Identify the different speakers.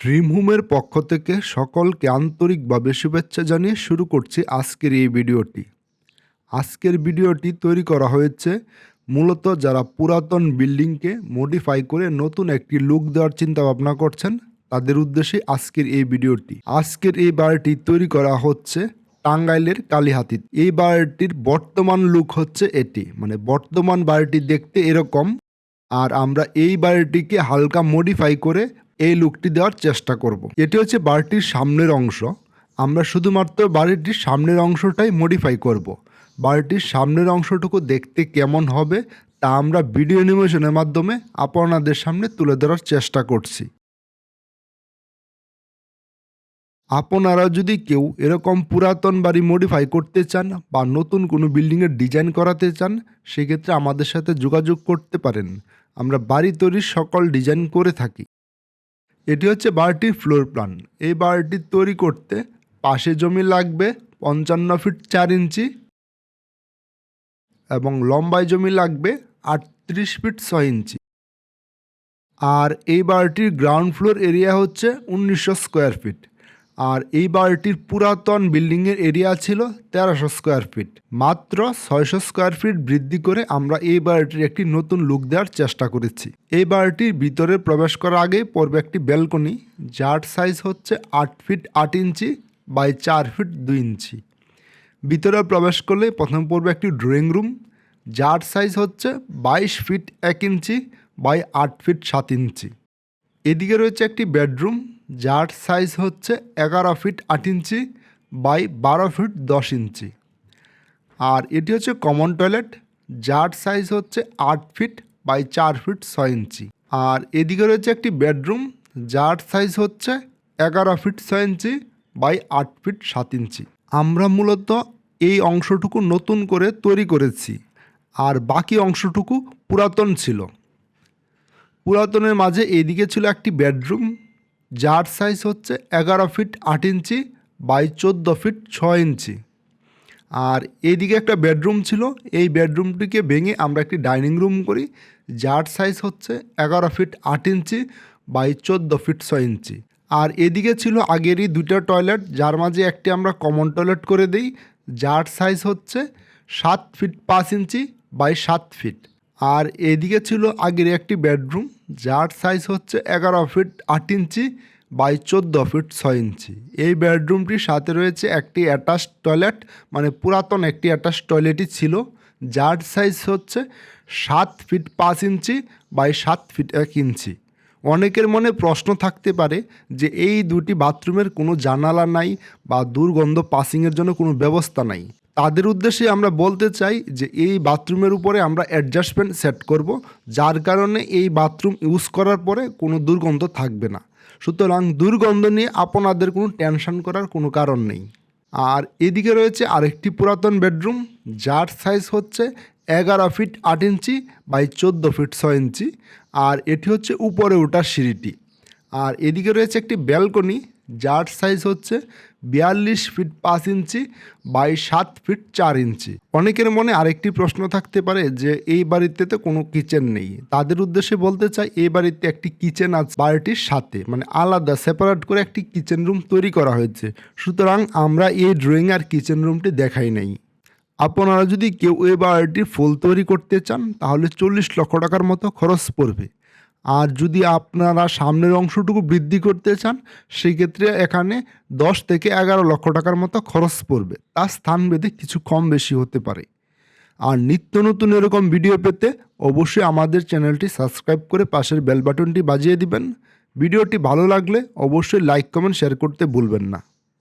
Speaker 1: Dream হোমের পক্ষ থেকে সকলকে আন্তরিকভাবে শুভেচ্ছা জানিয়ে শুরু করছি আজকের এই ভিডিওটি। আজকের ভিডিওটি তৈরি করা হয়েছে মূলত যারা পুরাতন বিল্ডিংকে মডিফাই করে নতুন একটি লুক দেওয়ার চিন্তা ভাবনা করছেন, তাদের উদ্দেশ্যে আজকের এই ভিডিওটি। আজকের এই বাড়িটি তৈরি করা হচ্ছে টাঙ্গাইলের কালীহাতিত এই বাড়িটির বর্তমান লুক হচ্ছে এটি মানে বর্তমান বাড়িটি দেখতে এরকম। আর আমরা এই বাড়িটিকে হালকা মডিফাই করে এই লুকটি দেওয়ার চেষ্টা করব। এটি হচ্ছে বাড়িটির সামনের অংশ আমরা শুধুমাত্র বাড়িটির সামনের অংশটাই মডিফাই করব। বাড়িটির সামনের অংশটুকু দেখতে কেমন হবে তা আমরা ভিডিও অ্যানিমেশনের মাধ্যমে আপনাদের সামনে তুলে ধরার চেষ্টা করছি আপনারা যদি কেউ এরকম পুরাতন বাড়ি মডিফাই করতে চান বা নতুন কোনো বিল্ডিংয়ের ডিজাইন করাতে চান, সেক্ষেত্রে আমাদের সাথে যোগাযোগ করতে পারেন আমরা বাড়ি তৈরির সকল ডিজাইন করে থাকি এটি হচ্ছে বাড়িটির ফ্লোর প্ল্যান এই বাড়িটি তৈরি করতে পাশে জমি লাগবে পঞ্চান্ন ফিট চার ইঞ্চি এবং লম্বায় জমি লাগবে আটত্রিশ ফিট ছয় ইঞ্চি। আর এই বাড়িটির গ্রাউন্ড ফ্লোর এরিয়া হচ্ছে উনিশশো স্কোয়ার ফিট আর এই বাড়িটির পুরাতন বিল্ডিংয়ের এরিয়া ছিল তেরোশো স্কোয়ার ফিট। মাত্র ছয়শো স্কোয়ার ফিট বৃদ্ধি করে আমরা এই বাড়িটির একটি নতুন লুক দেওয়ার চেষ্টা করেছি। এই বাড়িটির ভিতরে প্রবেশ করার আগে পড়বে একটি ব্যালকনি, যার সাইজ হচ্ছে আট ফিট আট ইঞ্চি বাই চার ফিট দুই ইঞ্চি। ভিতরে প্রবেশ করলে প্রথম পড়বে একটি ড্রয়িং রুম, যার সাইজ হচ্ছে বাইশ ফিট এক ইঞ্চি বাই আট ফিট সাত ইঞ্চি। এদিকে রয়েছে একটি বেডরুম যার সাইজ হচ্ছে এগারো ফিট আট ইঞ্চি বাই বারো ফিট দশ ইঞ্চি আর এটি হচ্ছে কমন টয়লেট যার সাইজ হচ্ছে আট ফিট বাই চার ফিট ছয় ইঞ্চি আর এদিকে রয়েছে একটি বেডরুম যার সাইজ হচ্ছে এগারো ফিট ছয় ইঞ্চি বাই আট ফিট সাত ইঞ্চি আমরা মূলত এই অংশটুকু নতুন করে তৈরি করেছি। আর বাকি অংশটুকু পুরাতন ছিল। পুরাতনের মাঝে এদিকে ছিল একটি বেডরুম যার সাইজ হচ্ছে এগারো ফিট আট ইঞ্চি বাই চোদ্দ ফিট ছ ইঞ্চি আর এইদিকে একটা বেডরুম ছিল, এই বেডরুমটিকে ভেঙে আমরা একটি ডাইনিং রুম করি, যার সাইজ হচ্ছে এগারো ফিট আট ইঞ্চি বাই চোদ্দ ফিট ছ ইঞ্চি আর এদিকে ছিল আগেরই দুটো টয়লেট যার মাঝে একটি আমরা কমন টয়লেট করে দিই, যার সাইজ হচ্ছে সাত ফিট পাঁচ ইঞ্চি বাই সাত ফিট আর এদিকে ছিল আগের একটি বেডরুম, যার সাইজ হচ্ছে এগারো ফিট আট ইঞ্চি বাই চোদ্দ ফিট ছয় ইঞ্চি। এই বেডরুমটির সাথে রয়েছে একটি অ্যাটাচ টয়লেট মানে পুরাতন একটি অ্যাটাচ টয়লেটই ছিল, যার সাইজ হচ্ছে সাত ফিট পাঁচ ইঞ্চি বাই সাত ফিট এক ইঞ্চি। অনেকের মনে প্রশ্ন থাকতে পারে যে এই দুটি বাথরুমের কোনো জানালা নাই বা দুর্গন্ধ পাসিংয়ের জন্য কোনো ব্যবস্থা নাই। তাদের উদ্দেশ্যে আমরা বলতে চাই যে এই বাথরুমের উপরে আমরা অ্যাডজাস্টমেন্ট সেট করব, যার কারণে এই বাথরুম ইউজ করার পরে কোনো দুর্গন্ধ থাকবে না। সুতরাং দুর্গন্ধ নিয়ে আপনাদের কোনো টেনশন করার কোনো কারণ নেই। আর এদিকে রয়েছে আরেকটি পুরাতন বেডরুম যার সাইজ হচ্ছে এগারো ফিট আট ইঞ্চি বাই চোদ্দ ফিট ছয় ইঞ্চি, আর এটি হচ্ছে উপরে ওঠার সিঁড়িটি। আর এদিকে রয়েছে একটি ব্যালকনি যার সাইজ হচ্ছে বিয়াল্লিশ ফিট পাঁচ ইঞ্চি বাই সাত ফিট চার ইঞ্চি। অনেকের মনে আরেকটি প্রশ্ন থাকতে পারে যে, এই বাড়িতে তো কোনো কিচেন নেই। তাদের উদ্দেশ্যে বলতে চাই, এই বাড়িতে একটি কিচেন আছে। বাড়িটির সাথে মানে আলাদা সেপারেট করে একটি কিচেন রুম তৈরি করা হয়েছে। সুতরাং আমরা এই ড্রয়িং আর কিচেন রুমটি দেখাই নাই। আপনারা যদি কেউ এই বাড়িটির ফুল তৈরি করতে চান, তাহলে চল্লিশ লক্ষ টাকার মতো খরচ পড়বে। আর যদি আপনারা সামনের অংশটুকু বৃদ্ধি করতে চান, সেক্ষেত্রে এখানে দশ থেকে এগারো লক্ষ টাকার মতো খরচ পড়বে। তার স্থান ভেদে কিছু কম বেশি হতে পারে। আর নিত্য নতুন এরকম ভিডিও পেতে অবশ্যই আমাদের চ্যানেলটি সাবস্ক্রাইব করে পাশের বেল বাটনটি বাজিয়ে দিবেন। ভিডিওটি ভালো লাগলে অবশ্যই লাইক, কমেন্ট, শেয়ার করতে ভুলবেন না।